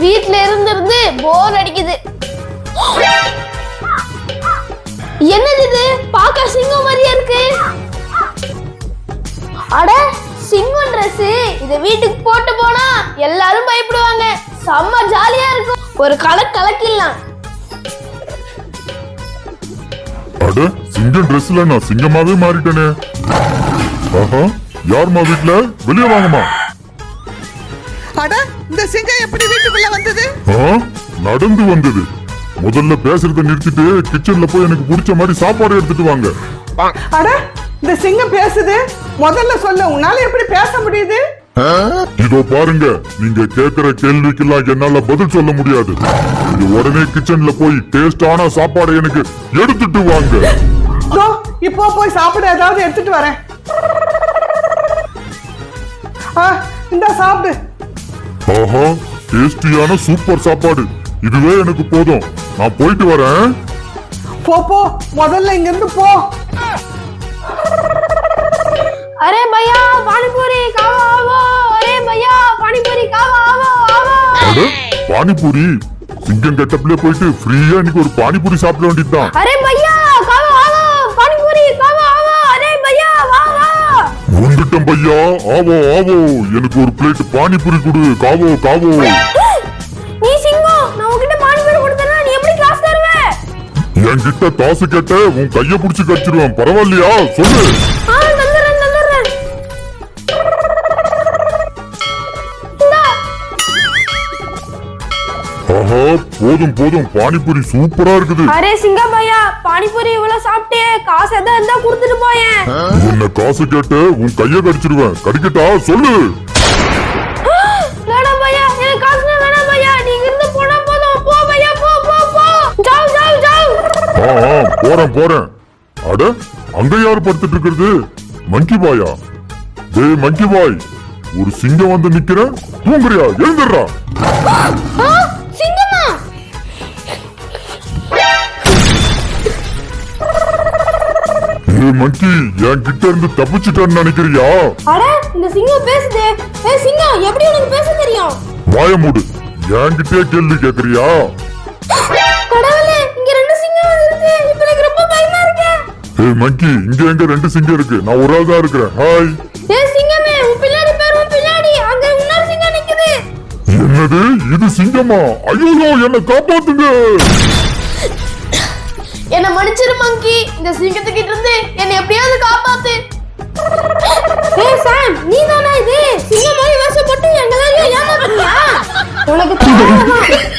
வீட்ல இருந்து இருந்து போர் அடிக்குது. என்னது இது? பாக்க சிங்கம் மாதிரியா இருக்கு. அட சிங்கம் ட்ரெஸ் இத வீட்டுக்கு போட்டு போனா எல்லாரும் பயப்படுவாங்க. செம்ம ஜாலியா இருக்கும். ஒரு கலக் கலக்கிடலாம். அட சிங்கம் ட்ரெஸ்ல நான் சிங்கமாவே மாறிட்டேனே. ஆஹா யாரும்மா வீட்ல? வெளியே வாங்கம்மா. அட இந்த சிங்கம் எப்படி வீட்டுக்குள்ள வந்தது? நடந்து வந்தது. முதல்ல பேசுறத நிறுத்திட்டு கிச்சன்ல போய் எனக்கு பிடிச்ச மாதிரி சாப்பாடு எடுத்துட்டு வாங்க. அட இந்த சிங்கம் பேசுது. முதல்ல சொல்ல உன்னால எப்படி பேச முடியுது? இதோ பாருங்க நீங்க கேக்குற கேள்விக்கெல்லாம் என்னால பதில் சொல்ல முடியாது. இது உடனே கிச்சன்ல போய் டேஸ்டான சாப்பாடு எனக்கு எடுத்துட்டு வாங்க. இப்போ போய் சாப்பிட ஏதாவது எடுத்துட்டு வரேன். ஆ இந்த சாப்பிடு. ஆஹா டேஸ்டியான சூப்பர் சாப்பாடு. இதுவே எனக்கு போதும். நான் போயிட்டு வரேன். போ போ. முதல்ல இங்க இருந்து போ. அரே பையா பானிபூரி காவா ஆவோ. பானிபூரி காவா ஆவோ ஆவோ. சிங்கம் கெட்டப்ல போயிட்டு ஃப்ரீயா இன்னைக்கு ஒரு பானிபூரி சாப்பிட வேண்டியதுதான். அரே வந்துட்டேன் பையா. ஆவோ ஆவோ. எனக்கு ஒரு பிளேட் பானிபூரி கொடு. காவோ காவோ. நீ சிங்கம் நான் உன்கிட்ட பானி பூரி கொடுத்தேன்னா நீ எப்படி கிளாஸ் தருவ? என்கிட்ட காசு கேட்ட உன் கைய புடிச்சு கடிச்சிருவேன். பரவாயில்லையா? சொல்லு. ஆஹா போதும் போதும். பானிபூரி சூப்பரா இருக்குது. அரே சிங்கம் பையா பானிபூரி இவ்வளவு சாப்பிட்டே காசு எதாவது இருந்தா கொடுத்துட்டு போயேன். உன்னை காசு கேட்ட உன் கைய கடிச்சிருவேன் கடிக்கட்டா? சொல்லு. வேணாம் பையா எனக்கு காசு வேணாம் பையா. நீங்க இருந்து போனா போதும். போ பையா போ போ போ. ஜாவ் ஜாவ் ஜாவ். ஆ ஆ, போறேன் போறேன். அட அங்க யாரு படுத்துட்டு இருக்கிறது? மங்கி பாயா. டேய் மங்கி பாய் ஒரு சிங்கம் வந்து நிக்கிறேன். தூங்குறியா? எழுந்துடுறா. ஆ ஏய் மங்கி என் கிட்ட இருந்து தப்பிச்சிட்டேன்னு நினைக்கிறியா? அட இந்த சிங்கம் பேசுதே. ஏய் சிங்கம் எப்படி உனக்கு பேச தெரியும்? வாய மூடு. என்கிட்டயே கேள்வி கேக்குறியா? கடவுளே இங்க ரெண்டு சிங்கம் வந்துருச்சு இப்ப எனக்கு ரொம்ப பயமா இருக்கு. ஏய் மங்கி இங்க எங்க ரெண்டு சிங்கம் இருக்கு? நான் ஒரு ஆள் தான் இருக்கிறேன். ஹாய். ஏய் சிங்கமே உன் பின்னாடி பேர் உன் பின்னாடி. அங்க இன்னொரு சிங்கம் நிக்குது. என்னது? இது சிங்கமா? ஐயோ என்னை காப்பாத்துங்க. என்ன மன்னிச்சிரு மங்கி. இந்த சிங்கத்துக்கிட்ட என்னை எப்படியாவது காப்பாத்து. ஏய் சாம் நீ தானா இது? சிங்கம் மாதிரி வேஷம் போட்டு எங்களால ஏமாத்துறியா உனக்கு